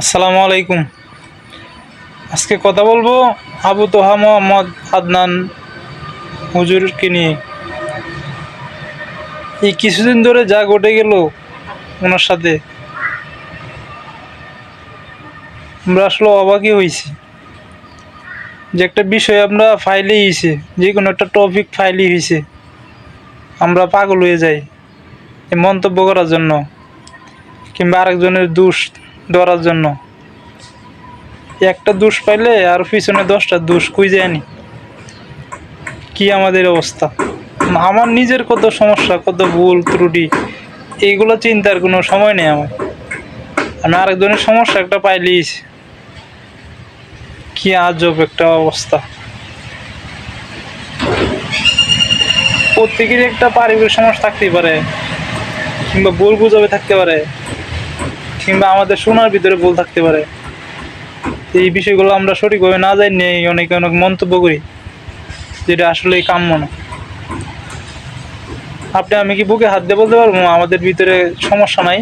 আসসালামু আলাইকুম। আজকে কথা বলব আবু তোহা মোহাম্মদ আদনান হুজুরকে নিয়ে। এই কিছুদিন ধরে যা ঘটে গেল ওনার সাথে, আমরা আসলে অবাকই হয়েছি। যে একটা বিষয় আমরা ফাইলেই হয়েছে যে কোনো একটা টপিক ফাইলই হয়েছে আমরা পাগল হয়ে যাই এই মন্তব্য করার জন্য, কিংবা আরেকজনের দোষ ধরার জন্য। একটা দোষ পাইলে আর পিছনে দশটা দোষ খুঁজে আনি। কি আমাদের অবস্থা? আমার নিজের কত সমস্যা, কত ভুল, ত্রুটি এইগুলো চিন্তার কোনো সময় নেই আমার। আমি আরেকজনের সমস্যা একটা পাইলিস কি আজব একটা অবস্থা। প্রত্যেকেরই একটা পারিবারিক সমস্যা থাকতেই পারে, কিংবা ভুল বুঝাবে থাকতে পারে। কিংবা আমাদের শোনার ভিতরে ভুল থাকতে পারে। এই বিষয়গুলো আমরা সঠিকভাবে না জানি অনেকে অনেক মন্তব্য করি, যেটা আসলে কাম্য না। আপনি, আমি কি বুকে হাত দিয়ে বলতে পারব? আমাদের ভিতরে সমস্যা নাই।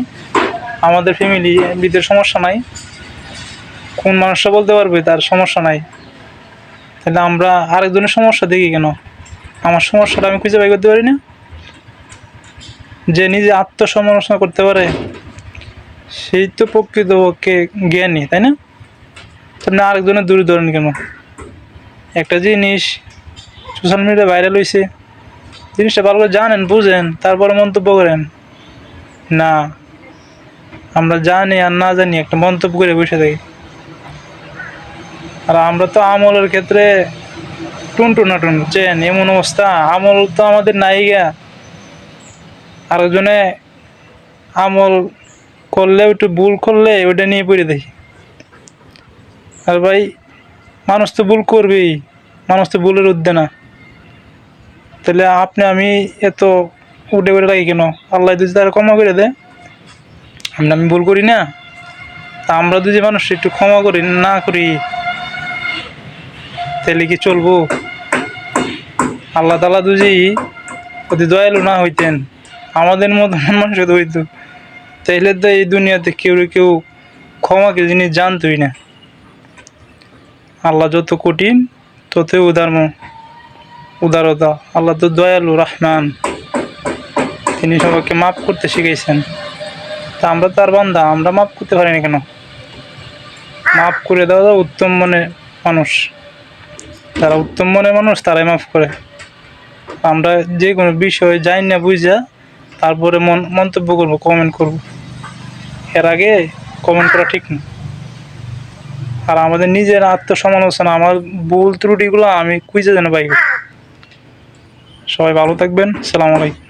আমাদের ফ্যামিলি ভিতরে সমস্যা নাই। কোন মানুষটা বলতে পারবে তার সমস্যা নাই। তাহলে আমরা আরেকজনের সমস্যা দেখি কেন? আমার সমস্যাটা আমি খুঁজে বাই করতে পারি না? যে নিজে আত্মসমালোচনা করতে পারে সেই তো প্রকৃতপক্ষে জ্ঞানী, তাই না? আপনি আরেকজনের দূরে ধরেন কেন? একটা জিনিস সোশ্যাল মিডিয়া ভাইরাল হয়েছে জিনিসটা ভালো করে জানেন, বুঝেন, তারপরে মন্তব্য করেন। না, আমরা জানি আর না জানি, একটা মন্তব্য করে বসে থাকি। আর আমরা তো আমলের ক্ষেত্রে টুনটুনা টুন চেন, এমন অবস্থা, আমল তো আমাদের নাই গা আরেকজনে আমল করলে, একটু ভুল করলে ওইটা নিয়ে পড়ে দেখি। আর ভাই, মানুষ তো ভুল করবেই, মানুষ তো ভুলের উদ্দে না। তাহলে আপনি, আমি এত উঠে উঠে লাগি কেন? আল্লাহ যদি তারা ক্ষমা করে দেয়, আমরা আমি ভুল করি না? আমরা যদি মানুষ একটু ক্ষমা করি, না করি, তাহলে কি চলবো? আল্লাহ তালা যদি অতি দয়ালু না হইতেন, আমাদের মতো মানুষ হইতো। তাইলে তো এই দুনিয়াতে কেউ কেউ ক্ষমাকে জিনিস জানতোই না। আল্লাহ যত কঠিন, ততই উদারম উদারতা। আল্লাহ তো দয়ালু, রহমান। তিনি সবাইকে মাফ করতে শিখেছেন তা আমরা তার বান্দা, আমরা মাফ করতে পারিনি কেন? মাফ করে দেওয়া উত্তম মনের মানুষ। তারা উত্তম মনের মানুষ, তারাই মাফ করে। আমরা যে কোনো বিষয়ে যাই না বুঝা, তারপরে মন মন্তব্য করব কমেন্ট করব। এর আগে কমেন্ট করা ঠিক না। আর আমাদের নিজের আত্মসমালোচনা, আমার ভুল ত্রুটিগুলো আমি খুঁজে যেন পাই সবাই ভালো থাকবেন, সালাম আলাইকুম।